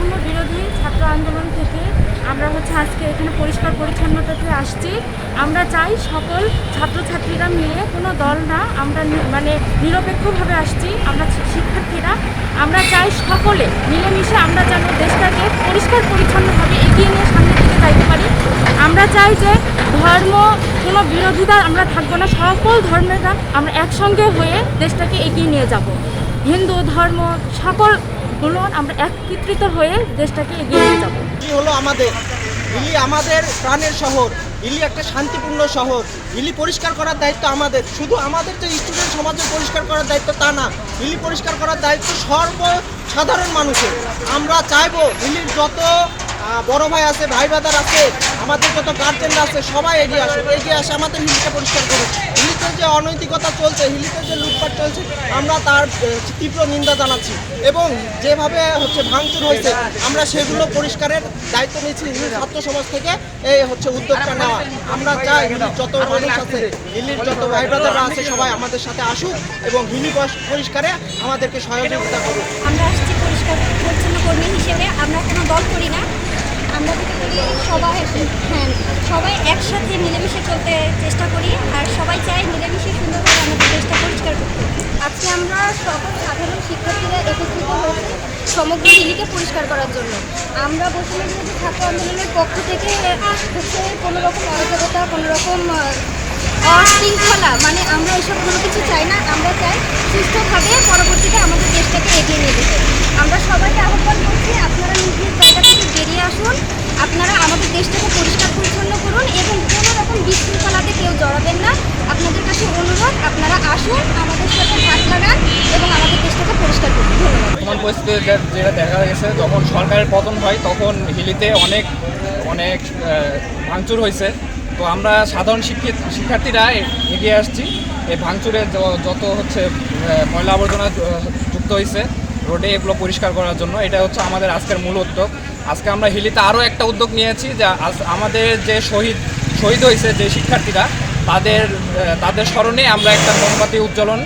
বৈষম্য বিরোধী ছাত্র আন্দোলন থেকে আমরা হচ্ছে আজকে এখানে পরিষ্কার পরিচ্ছন্নতাতে আসছি। আমরা চাই সকল ছাত্রছাত্রীরা মিলে কোনো দল না আমরা মানে নিরপেক্ষভাবে আসছি, আমরা শিক্ষার্থীরা। আমরা চাই সকলে মিলেমিশে আমরা যেন দেশটাকে পরিষ্কার পরিচ্ছন্নভাবে এগিয়ে নিয়ে সামনের দিকে যাইতে পারি। আমরা চাই যে ধর্ম, কোনো বিরোধিতা আমরা থাকব না, সকল ধর্মেরা আমরা একসঙ্গে হয়ে দেশটাকে এগিয়ে নিয়ে যাব। হিন্দু ধর্ম সকলগুলো আমরা একত্রিত হয়ে দেশটাকে এগিয়ে নিয়ে যাব। হিলি আমাদের। ইলি আমাদের প্রাণের শহর। ইলি একটা শান্তিপূর্ণ শহর। হিলি পরিষ্কার করার দায়িত্ব আমাদের। শুধু আমাদের যে স্টুডেন্ট সমাজের পরিষ্কার করার দায়িত্ব তা না হিলি পরিষ্কার করার দায়িত্ব সর্বসাধারণ মানুষের। আমরা চাইব হিলির যত বড় ভাই আছে, ভাই বাদার আছে, আমাদের যত গার্জেনরা আছে, সবাই এগিয়ে আসুক, এগিয়ে আসে আমাদের হিলিটা পরিষ্কার করুক। হিলিতে যে অনৈতিকতা চলছে, হিলিতে যে লুটপাট চলছে, আমরা তার তীব্র নিন্দা জানাচ্ছি। এবং যেভাবে হচ্ছে ভাঙচুর হয়েছে, আমরা সেগুলো পরিষ্কারের দায়িত্ব নিয়েছি ছাত্র সমাজ থেকে, এই হচ্ছে উদ্যোগটা নেওয়া। আমরা চাই হিলির যত মানুষ আছে, হিলির যত ভাই ব্রাদাররা আছে, সবাই আমাদের সাথে আসুক এবং হিলি পরিষ্কারে আমাদেরকে সহযোগিতা করুক। আমরা আসছি পরিষ্কার পরিচ্ছন্ন কর্মী হিসেবে, আমরা কোনো দল করি না। সবাই হ্যাঁ সবাই একসাথে মিলেমিশে চলতে চেষ্টা করি, আর সবাই চাই মিলেমিশে সুন্দরভাবে আমাদের দেশটা পরিষ্কার করতে। আজকে আমরা সকল সাধারণ শিক্ষার্থীরা একত্রিত হয়েছি সমগ্র হিলিকে পরিষ্কার করার জন্য। আমরা বৈষম্য বিরোধী ছাত্র আন্দোলনের পক্ষ থেকে হচ্ছে কোনো রকম অরাজকতা কোনো রকম অশৃঙ্খলা মানে আমরা এসব কোনো কিছু চাই না, আমরা চাই সুস্থভাবে পরবর্তীতে আমাদের দেশটাকে এগিয়ে নিয়ে যেতে আমরা সবাইকে আহ্বান করছি আপনারা নিজ নিজ জায়গা থেকে বেরিয়ে আসুন আপনারা আমাদের দেশটাকে পরিষ্কার পরিচ্ছন্ন করুন এবং কোনো রকম বিশৃঙ্খলাতে কেউ জড়াবেন না আপনাদের কাছে অনুরোধ আপনারা আসুন আমাদের সাথে হাত লাগান এবং আমাদের দেশটাকে পরিষ্কার করুন পরিস্থিতিতে যেটা দেখা গেছে, যখন সরকারের পতন হয়, তখন হিলিতে অনেক অনেক ভাঙচুর হয়েছে। তো আমরা সাধারণ শিক্ষিত, শিক্ষার্থীরা এগিয়ে আসছি। এই ভাঙচুরে যত হচ্ছে ময়লা আবর্জনা যুক্ত হয়েছে, রোডে এগুলো পরিষ্কার করার জন্য, এটা হচ্ছে আমাদের আজকের মূল উদ্যোগ। আজকে আমরা হিলিতে আরও একটা উদ্যোগ নিয়েছি যে আমাদের যে শহীদ শহীদ হয়েছে যে শিক্ষার্থীরা, তাদের তাদের স্মরণে আমরা একটা মোমবাতি উজ্জ্বলন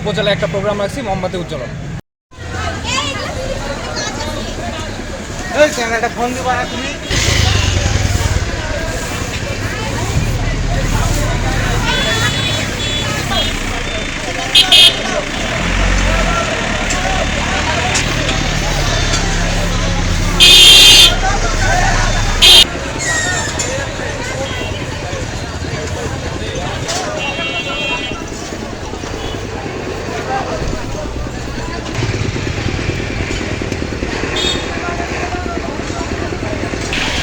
উপজেলায় একটা প্রোগ্রাম রাখছি, মোমবাতি উজ্জ্বলন। ক্যামেরাটা ফোন দিবা তুমি?